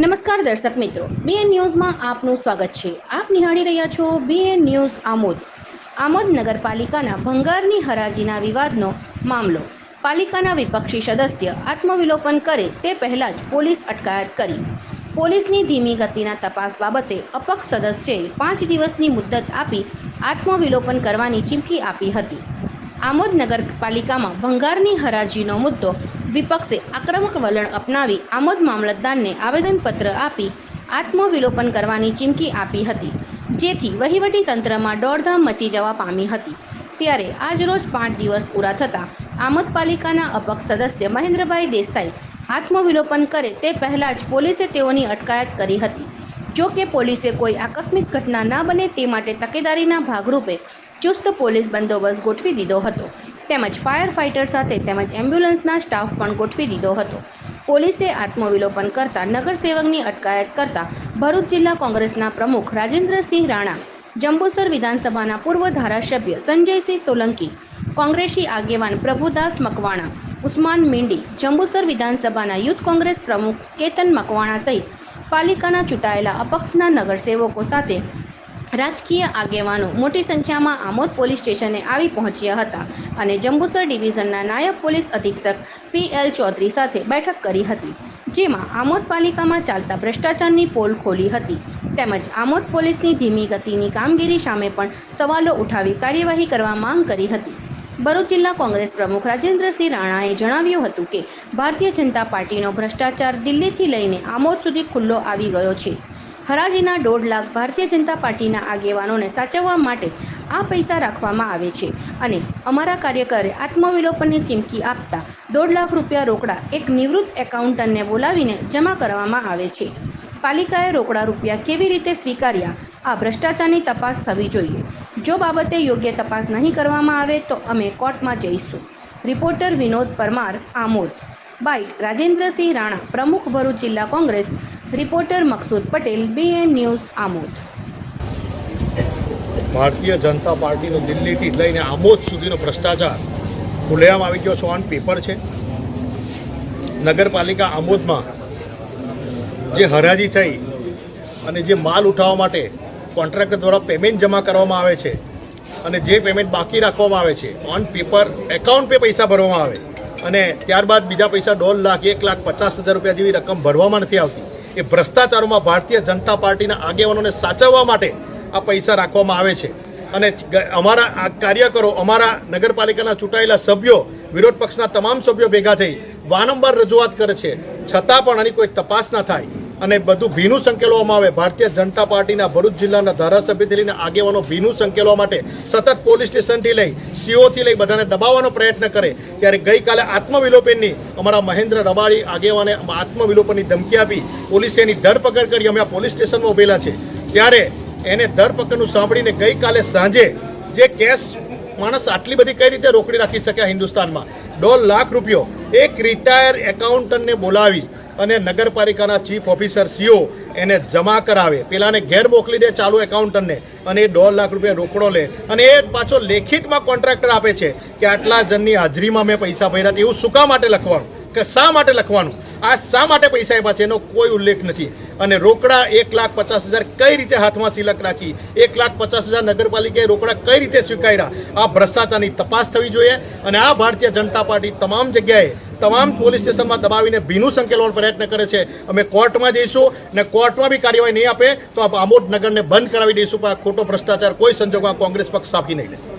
નમસ્કાર દર્શક મિત્રો બીએન ન્યૂઝમાં આપનું સ્વાગત છે. આપ નિહાળી રહ્યા છો બીએન ન્યૂઝ આમોદ. આમોદ નગરપાલિકાના ભંગારની હરાજીના વિવાદનો મામલો. પાલિકાના વિપક્ષી સદસ્ય આત્મવિલોપન કરે તે પહેલાં જ પોલીસ અટકાયત કરી. પોલીસની ધીમી ગતિના તપાસ બાબતે અપક્ષ સદસ્યએ પાંચ દિવસની મુદ્દત આપી આત્મવિલોપન કરવાની ચીમકી આપી હતી. આમોદ નગરપાલિકામાં ભંગારની હરાજીનો મુદ્દો વિપક્ષે આક્રમક વલણ અપનાવી આમોદ મામલતદારને આવેદનપત્ર આપી આત્મવિલોપન કરવાની ચીમકી આપી હતી, જેથી વહીવટી તંત્રમાં દોડધામ મચી જવા પામી હતી. ત્યારે આજરોજ પાંચ દિવસ પૂરા થતાં આમોદ પાલિકાના અપક્ષ સદસ્ય મહેન્દ્રભાઈ દેસાઈ આત્મવિલોપન કરે તે પહેલાં જ પોલીસે તેઓની અટકાયત કરી હતી. જો કે પોલીસે કોઈ આકસ્મિક ઘટના ન બને તે માટે તકેદારીના ભાગરૂપે ચુસ્ત પોલીસ બંદોબસ્ત ગોઠવી દીધો હતો. તેમજ ફાયર ફાઇટર સાથે તેમજ એમ્બ્યુલન્સના સ્ટાફ પણ ગોઠવી દીધો હતો. પોલીસે આત્મવિલોપન કરતા નગરસેવકની અટકાયત કરતા ભરૂચ જિલ્લા કોંગ્રેસના પ્રમુખ રાજેન્દ્રસિંહ રાણા, જંબુસર વિધાનસભાના પૂર્વ ધારાસભ્ય સંજયસિંહ સોલંકી, કોંગ્રેસી આગેવાન પ્રભુદાસ મકવાણા, ઉસ્માન મીંડી, જંબુસર વિધાનસભાના યુથ કોંગ્રેસ પ્રમુખ કેતન મકવાણા સહિત પાલિકાના ચૂંટાયેલા અપક્ષના નગરસેવકો સાથે રાજકીય આગેવાનો મોટી સંખ્યામાં આમોદ પોલીસ સ્ટેશને આવી પહોંચ્યા હતા અને જંબુસર ડિવિઝનના નાયબ પોલીસ અધિક્ષક પી એલ ચૌધરી સાથે બેઠક કરી હતી, જેમાં આમોદ પાલિકામાં ચાલતા ભ્રષ્ટાચારની પોલ ખોલી હતી. તેમજ આમોદ પોલીસની ધીમી ગતિની કામગીરી સામે પણ સવાલો ઉઠાવી કાર્યવાહી કરવા માંગ કરી હતી. ભરૂચ જિલ્લા કોંગ્રેસ પ્રમુખ રાજેન્દ્રસિંહ રાણાએ જણાવ્યું હતું કે, ભારતીય જનતા પાર્ટીનો ભ્રષ્ટાચાર દિલ્હીથી લઈને આમોદ સુધી ખુલ્લો આવી ગયો છે. હરાજીના દોઢ લાખ ભારતીય જનતા પાર્ટીના આગેવાનોને સાચવવા માટે આ પૈસા રાખવામાં આવે છે અને અમારા કાર્યકરે આત્મવિલોપનની ચીમકી આપતા દોઢ લાખ રૂપિયા રોકડા એક નિવૃત્ત એકાઉન્ટન્ટને બોલાવીને જમા કરવામાં આવે છે. પાલિકાએ રોકડા રૂપિયા કેવી રીતે સ્વીકાર્યા આ ભ્રષ્ટાચારની તપાસ થવી જોઈએ. જો બાબતે યોગ્ય તપાસ નહીં કરવામાં આવે તો અમે કોર્ટમાં જઈશું. રિપોર્ટર વિનોદ પરમાર, આમોદ. બાઇટ રાજેન્દ્રસિંહ રાણા, પ્રમુખ ભરૂચ જિલ્લા Congress. Reporter Maksud Patel, BN news, Amod. Bharatiya Janata પાર્ટીનો દિલ્હીથી લઈને આમોદ સુધીનો ભ્રષ્ટાચાર ખુલ્લેઆમ આવી ગયો છે. ઓન પેપર છે. નગરપાલિકા આમોદમાં જે હરાજી થઈ અને જે માલ ઉઠાવવા માટે કોન્ટ્રાક્ટર દ્વારા પેમેન્ટ જમા કરવામાં આવે છે અને જે પેમેન્ટ બાકી રાખવામાં આવે છે ઓન પેપર એકાઉન્ટ પે પૈસા ભરવામાં આવે. અને ત્યારબાદ બીજા પૈસા દોઢ લાખ, એક લાખ પચાસ હજાર રૂપિયા જેવી રકમ ભરવામાં નથી આવતી. એ ભ્રષ્ટાચારોમાં ભારતીય જનતા પાર્ટીના આગેવાનોને સાચવવા માટે આ પૈસા રાખવામાં આવે છે. અને અમારા આ કાર્યકરો, અમારા નગરપાલિકાના ચૂંટાયેલા સભ્યો, વિરોધ પક્ષના તમામ સભ્યો ભેગા થઈ વારંવાર રજૂઆત કરે છે. છતાં પણ આની કોઈ તપાસ ના થાય. અને બધું ભીનું સંકેલવામાં આવે. ભારતીય જનતા પાર્ટીના ભરૂચ જિલ્લાના ધારાસભ્યથી લઈને આગેવાનો ભીનું સંકેલવા માટે સતત પોલીસ સ્ટેશનથી લઈ સીઓથી લઈ બધાને દબાવવાનો પ્રયત્ન કરે. ત્યારે ગઈકાલે આત્મવિલોપનની અમારા મહેન્દ્ર રબાડી આગેવાને આત્મવિલોપનની ધમકી આપી પોલીસે એની ધરપકડ કરી. અમે આ પોલીસ સ્ટેશનમાં ઉભેલા છે. ત્યારે એને ધરપકડનું સાંભળીને ગઈકાલે સાંજે જે કેસ માણસ આટલી બધી કઈ રીતે રોકડી રાખી શક્યા હિન્દુસ્તાનમાં? દોઢ લાખ રૂપિયો એક રિટાયર એકાઉન્ટન્ટને બોલાવી અને નગરપાલિકાના ચીફ ઓફિસર સીઓ એને જમા કરાવે. પેલાને ઘેર મોકલી દે ચાલુ એકાઉન્ટરને અને એ દોઢ લાખ રૂપિયા રોકડો લે. અને એ પાછો લેખિતમાં કોન્ટ્રાક્ટર આપે છે કે આટલા જણની હાજરીમાં મેં પૈસા ભર્યા. એવું શું કા માટે લખવાનું? કે શા માટે લખવાનું? આ શા માટે પૈસા આપ્યા છે એનો કોઈ ઉલ્લેખ નથી. અને રોકડા એક લાખ પચાસ હજાર કઈ રીતે હાથમાં સિલક રાખી? એક લાખ પચાસ હજાર નગરપાલિકાએ રોકડા કઈ રીતે સ્વીકાર્યા? આ ભ્રષ્ટાચારની તપાસ થવી જોઈએ. અને આ ભારતીય જનતા પાર્ટી તમામ જગ્યાએ તમામ પોલીસ સ્ટેશનમાં દબાવીને ભીનું સંકેલવાનો પ્રયત્ન કરે છે. અમે કોર્ટમાં જઈશું અને કોર્ટમાં બી કાર્યવાહી નહીં આપે તો આમોદ નગરને બંધ કરાવી દઈશું. પણ ખોટો ભ્રષ્ટાચાર કોઈ સંજોગમાં કોંગ્રેસ પક્ષ સાફી નહીં લે.